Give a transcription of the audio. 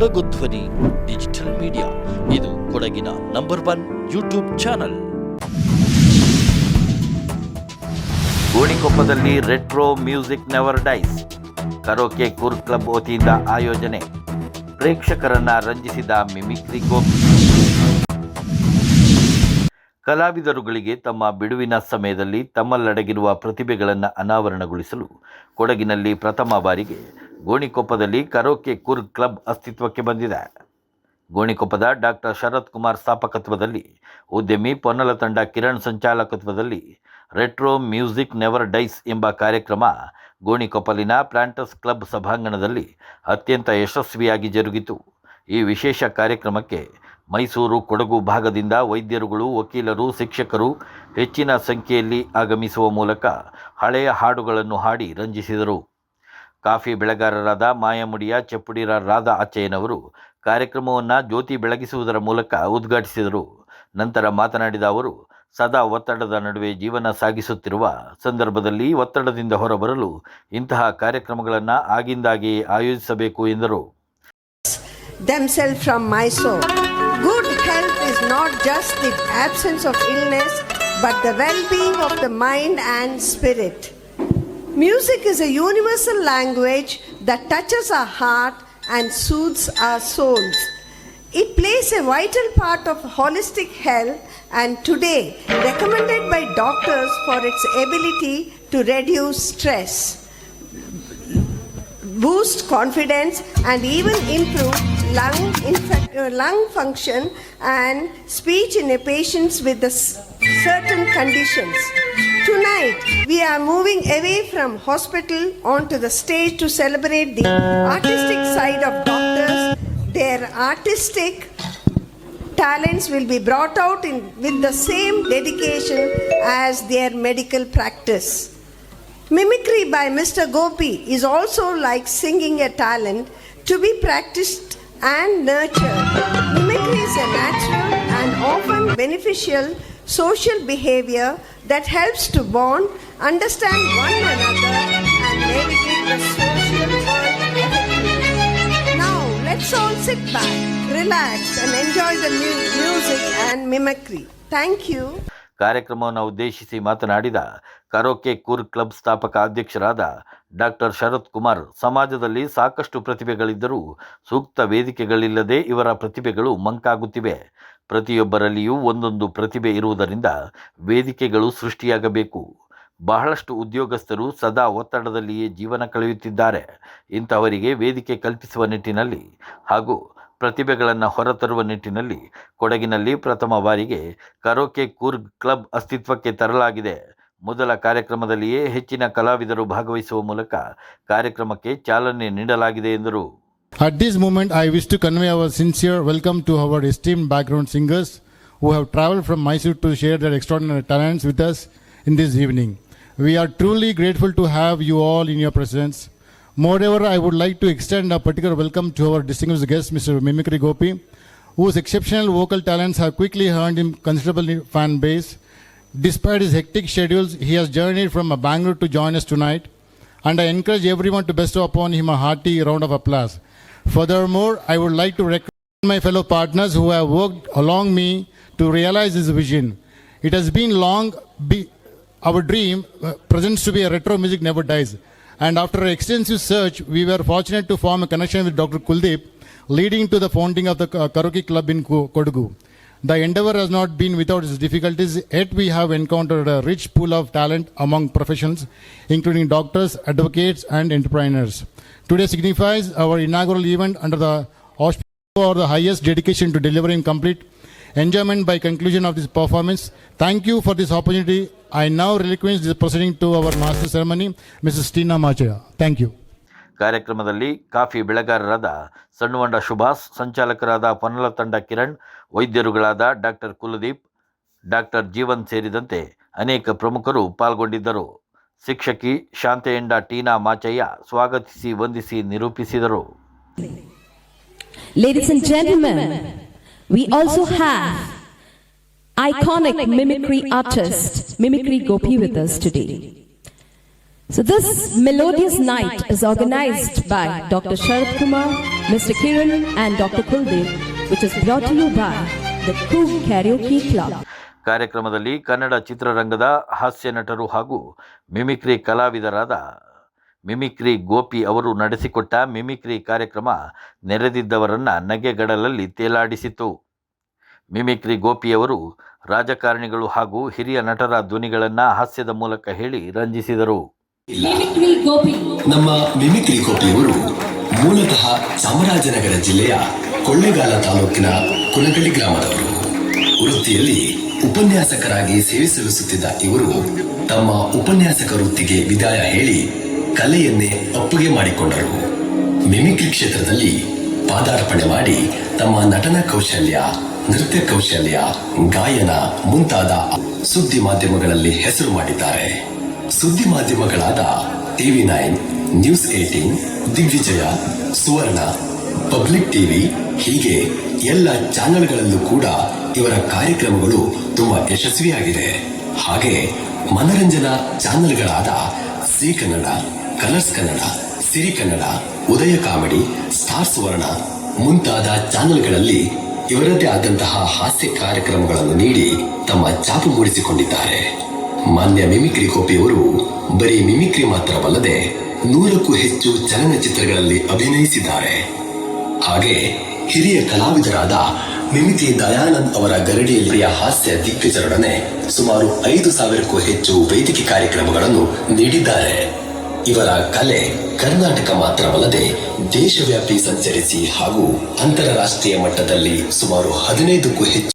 ಕೊಡಗು ಧ್ವನಿ digital media ಇದು ಕೊಡಗಿನ number one YouTube channel ಗೋಣಿಕೊಪ್ಪದಲ್ಲಿ retro music never dies karaoke ಕುರ್ club ವತಿಯಿಂದ ಆಯೋಜನೆ. ಪ್ರೇಕ್ಷಕರನ್ನ ರಂಜಿಸಿದ ಮಿಮಿಕ್ರಿ ಗೋಪಿ ಕಲಾವಿದರುಗಳಿಗೆ ತಮ್ಮ ಬಿಡುವಿನ ಸಮಯದಲ್ಲಿ ತಮ್ಮಲ್ಲಡಗಿರುವ ಪ್ರತಿಭೆಗಳನ್ನು ಅನಾವರಣಗೊಳಿಸಲು ಕೊಡಗಿನಲ್ಲಿ ಪ್ರಥಮ ಬಾರಿಗೆ ಗೋಣಿಕೊಪ್ಪದಲ್ಲಿ ಕರೋಕೆ ಕುರ್ ಕ್ಲಬ್ ಅಸ್ತಿತ್ವಕ್ಕೆ ಬಂದಿದೆ. ಗೋಣಿಕೊಪ್ಪದ ಡಾಕ್ಟರ್ ಶರತ್ ಕುಮಾರ್ ಸ್ಥಾಪಕತ್ವದಲ್ಲಿ, ಉದ್ಯಮಿ ಪೊನ್ನಲ ತಂಡ ಕಿರಣ್ ಸಂಚಾಲಕತ್ವದಲ್ಲಿ, ರೆಟ್ರೋ ಮ್ಯೂಸಿಕ್ ನೆವರ್ ಡೈಸ್ ಎಂಬ ಕಾರ್ಯಕ್ರಮ ಗೋಣಿಕೊಪ್ಪಲಿನ ಪ್ಲಾಂಟಸ್ ಕ್ಲಬ್ ಸಭಾಂಗಣದಲ್ಲಿ ಅತ್ಯಂತ ಯಶಸ್ವಿಯಾಗಿ ಜರುಗಿತು. ಈ ವಿಶೇಷ ಕಾರ್ಯಕ್ರಮಕ್ಕೆ ಮೈಸೂರು ಕೊಡಗು ಭಾಗದಿಂದ ವೈದ್ಯರುಗಳು, ವಕೀಲರು, ಶಿಕ್ಷಕರು ಹೆಚ್ಚಿನ ಸಂಖ್ಯೆಯಲ್ಲಿ ಆಗಮಿಸುವ ಮೂಲಕ ಹಳೆಯ ಹಾಡುಗಳನ್ನು ಹಾಡಿ ರಂಜಿಸಿದರು. ಕಾಫಿ ಬೆಳೆಗಾರರಾದ ಮಾಯಮುಡಿಯ ಚಪ್ಪುಡಿರ ರಾಧಾ ಅಚ್ಚಯ್ಯನವರು ಕಾರ್ಯಕ್ರಮವನ್ನು ಜ್ಯೋತಿ ಬೆಳಗಿಸುವುದರ ಮೂಲಕ ಉದ್ಘಾಟಿಸಿದರು. ನಂತರ ಮಾತನಾಡಿದ ಅವರು, ಸದಾ ಒತ್ತಡದ ನಡುವೆ ಜೀವನ ಸಾಗಿಸುತ್ತಿರುವ ಸಂದರ್ಭದಲ್ಲಿ ಒತ್ತಡದಿಂದ ಹೊರಬರಲು ಇಂತಹ ಕಾರ್ಯಕ್ರಮಗಳನ್ನು ಆಗಿಂದಾಗಿ ಆಯೋಜಿಸಬೇಕು ಎಂದರು. but of the mind and spirit. Music is a universal language that touches our heart and soothes our souls. It plays a vital part of holistic health and today recommended by doctors for its ability to reduce stress boost confidence and even improve lung, infec- uh, lung function and speech in a patients with certain conditions. Tonight, we are moving away from hospital onto the stage to celebrate the artistic side of doctors. Their artistic talents will be brought out in, with the same dedication as their medical practice. Mimicry by Mr. Gopi is also like singing a talent to be practiced and nurtured. Mimicry is a natural and often beneficial social behavior that helps to bond, understand one another, and navigate the social world. Now, let's all sit back, relax, and enjoy the mu- music and mimicry. Thank you. ಕಾರ್ಯಕ್ರಮವನ್ನು ಉದ್ದೇಶಿಸಿ ಮಾತನಾಡಿದ karaoke ಕೂರ್ club ಸ್ಥಾಪಕ ಅಧ್ಯಕ್ಷರಾದ doctor Sharath Kumar ಸಮಾಜದಲ್ಲಿ ಸಾಕಷ್ಟು ಪ್ರತಿಭೆಗಳಿದ್ದರೂ ಸೂಕ್ತ ವೇದಿಕೆಗಳಿಲ್ಲದೆ ಇವರ ಪ್ರತಿಭೆಗಳು ಮಂಕಾಗುತ್ತಿವೆ ಪ್ರತಿಯೊಬ್ಬರಲ್ಲಿಯೂ ಒಂದೊಂದು ಪ್ರತಿಭೆ ಇರುವುದರಿಂದ ವೇದಿಕೆಗಳು ಸೃಷ್ಟಿಯಾಗಬೇಕು. ಬಹಳಷ್ಟು ಉದ್ಯೋಗಸ್ಥರು ಸದಾ ಒತ್ತಡದಲ್ಲಿಯೇ ಜೀವನ ಕಳೆಯುತ್ತಿದ್ದಾರೆ. ಇಂಥವರಿಗೆ ವೇದಿಕೆ ಕಲ್ಪಿಸುವ ನಿಟ್ಟಿನಲ್ಲಿ ಹಾಗೂ ಪ್ರತಿಭೆಗಳನ್ನು ಹೊರತರುವ ನಿಟ್ಟಿನಲ್ಲಿ ಕೊಡಗಿನಲ್ಲಿ ಪ್ರಥಮ ಬಾರಿಗೆ ಕರೋಕೆ ಕೂರ್ಗ್ ಕ್ಲಬ್ ಅಸ್ತಿತ್ವಕ್ಕೆ ತರಲಾಗಿದೆ. ಮೊದಲ ಕಾರ್ಯಕ್ರಮದಲ್ಲಿಯೇ ಹೆಚ್ಚಿನ ಕಲಾವಿದರು ಭಾಗವಹಿಸುವ ಮೂಲಕ ಕಾರ್ಯಕ್ರಮಕ್ಕೆ ಚಾಲನೆ ನೀಡಲಾಗಿದೆ ಎಂದರು. At this moment, I wish to convey our sincere welcome to our esteemed background singers who have traveled from Mysore to share their extraordinary talents with us in this evening. We are truly grateful to have you all in your presence. Moreover, I would like to extend a particular welcome to our distinguished guest, Mr. Mimicry Gopi, whose exceptional vocal talents have quickly earned him considerable fan base. Despite his hectic schedules, he has journeyed from Bangalore to join us tonight, and I encourage everyone to bestow upon him a hearty round of applause. Furthermore, I would like to recommend my fellow partners who have worked along me to realize this vision. It has been long be, our dream uh, presents to be a retro music never dies. And after extensive search, we were fortunate to form a connection with Dr. Kuldeep, leading to the founding of the Ka- Karaoke Club in Ko- Kodagu. The endeavor has not been without its difficulties, yet we have encountered a rich pool of talent among professions, including doctors, advocates, and entrepreneurs. Today signifies our inaugural event under the auspices of the highest dedication to delivering complete enjoyment by conclusion of this performance. Thank you for this opportunity. I now relinquish this proceeding to our master ceremony, Mrs. Tina Machaya. Thank you. ಕಾರ್ಯಕ್ರಮದಲ್ಲಿ coffee ಬೆಳೆಗಾರರಾದ ಸಣ್ಣವಂಡ ಸುಭಾಸ್ ಸಂಚಾಲಕರಾದ ಪೊನ್ನಲ ತಂಡ ಕಿರಣ್ ವೈದ್ಯರುಗಳಾದ doctor Kuldeep doctor Jeevan ಸೇರಿದಂತೆ ಅನೇಕ ಪ್ರಮುಖರು ಪಾಲ್ಗೊಂಡಿದ್ದರು ಶಿಕ್ಷಕಿ ಶಾಂತೆಯಂಡ ಟೀನಾ ಮಾಚಯ್ಯ ಸ್ವಾಗತಿಸಿ ವಂದಿಸಿ ನಿರೂಪಿಸಿದರು Ladies and gentlemen, we also have iconic mimicry artist Mimicry Gopi with us today. So this melodious night is organized by Dr. Sharad Kumar, Mr. Kiran and Dr. Kuldev, which is brought to you by the Coog Karaoke Club. ಕಾರ್ಯಕ್ರಮದಲ್ಲಿ ಕನ್ನಡ ಚಿತ್ರರಂಗದ ಹಾಸ್ಯ ನಟರು ಹಾಗೂ mimicry ಕಲಾವಿದರಾದ mimicry Gopi ಅವರು ನಡೆಸಿಕೊಟ್ಟ mimicry ಕಾರ್ಯಕ್ರಮ ನೆರೆದಿದ್ದವರನ್ನು ನಗೆಗಡಲಲ್ಲಿ ತೇಲಾಡಿಸಿತು mimicry ಗೋಪಿಯವರು ರಾಜಕಾರಣಿಗಳು ಹಾಗೂ ಹಿರಿಯ ನಟರ ಧ್ವನಿಗಳನ್ನು ಹಾಸ್ಯದ ಮೂಲಕ ಹೇಳಿ ರಂಜಿಸಿದರು. ನಮ್ಮ ಮಿಮಿಕ್ರಿ ಗೋಪಿಯವರು ಮೂಲತಃ ಚಾಮರಾಜನಗರ ಜಿಲ್ಲೆಯ ಕೊಳ್ಳೇಗಾಲ ತಾಲೂಕಿನ ಕುಲಗಡಿ ಗ್ರಾಮದವರು. ವೃತ್ತಿಯಲ್ಲಿ ಉಪನ್ಯಾಸಕರಾಗಿ ಸೇವೆ ಸಲ್ಲಿಸುತ್ತಿದ್ದ ಇವರು ತಮ್ಮ ಉಪನ್ಯಾಸಕ ವೃತ್ತಿಗೆ ವಿದಾಯ ಹೇಳಿ ಕಲೆಯನ್ನೇ ಅಪ್ಪುಗೆ ಮಾಡಿಕೊಂಡರು. ಮಿಮಿಕ್ರಿ ಕ್ಷೇತ್ರದಲ್ಲಿ ಪಾದಾರ್ಪಣೆ ಮಾಡಿ ತಮ್ಮ ನಟನ ಕೌಶಲ್ಯ, ನೃತ್ಯ ಕೌಶಲ್ಯ, ಗಾಯನ ಮುಂತಾದ ಸುದ್ದಿ ಮಾಧ್ಯಮಗಳಲ್ಲಿ ಹೆಸರು ಮಾಡಿದ್ದಾರೆ. ಸುದ್ದಿ ಮಾಧ್ಯಮಗಳಾದ TV nine, news eighteen Digvijaya, Suvarna public TV ಹೀಗೆ ಎಲ್ಲ ಚಾನೆಲ್ಗಳಲ್ಲೂ ಕೂಡ ಇವರ ಕಾರ್ಯಕ್ರಮಗಳು ತುಂಬಾ ಯಶಸ್ವಿಯಾಗಿದೆ. ಹಾಗೆ ಮನರಂಜನಾ ಚಾನೆಲ್ಗಳಾದ Zee Kannada, colours Kannada, Siri Kannada, Udaya comedy star Suvarna ಮುಂತಾದ ಚಾನೆಲ್ಗಳಲ್ಲಿ ಇವರದೇ ಆದಂತಹ ಹಾಸ್ಯ ಕಾರ್ಯಕ್ರಮಗಳನ್ನು ನೀಡಿ ತಮ್ಮ ಚಾಪು ಮೂಡಿಸಿಕೊಂಡಿದ್ದಾರೆ. ಮಾನ್ಯ ಮಿಮಿಕ್ರಿ ಕೋಪಿಯವರು ಬರೀ ಮಿಮಿಕ್ರಿ ಮಾತ್ರವಲ್ಲದೆ ನೂರಕ್ಕೂ ಹೆಚ್ಚು ಚಲನಚಿತ್ರಗಳಲ್ಲಿ ಅಭಿನಯಿಸಿದ್ದಾರೆ. ಹಾಗೆ ಹಿರಿಯ ಕಲಾವಿದರಾದ ಮಿಮಿತಿ ದಯಾನಂದ್ ಅವರ ಗರಡಿಯಲ್ಲಿಯ ಹಾಸ್ಯ ದಿಗ್ಗಜರೊಡನೆ ಸುಮಾರು ಐದು ಸಾವಿರಕ್ಕೂ ಹೆಚ್ಚು ವೇದಿಕೆ ಕಾರ್ಯಕ್ರಮಗಳನ್ನು ನೀಡಿದ್ದಾರೆ. ಇವರ ಕಲೆ ಕರ್ನಾಟಕ ಮಾತ್ರವಲ್ಲದೆ ದೇಶವ್ಯಾಪಿ ಸಂಚರಿಸಿ ಹಾಗೂ ಅಂತಾರಾಷ್ಟ್ರೀಯ ಮಟ್ಟದಲ್ಲಿ ಸುಮಾರು ಹದಿನೈದಕ್ಕೂ ಹೆಚ್ಚು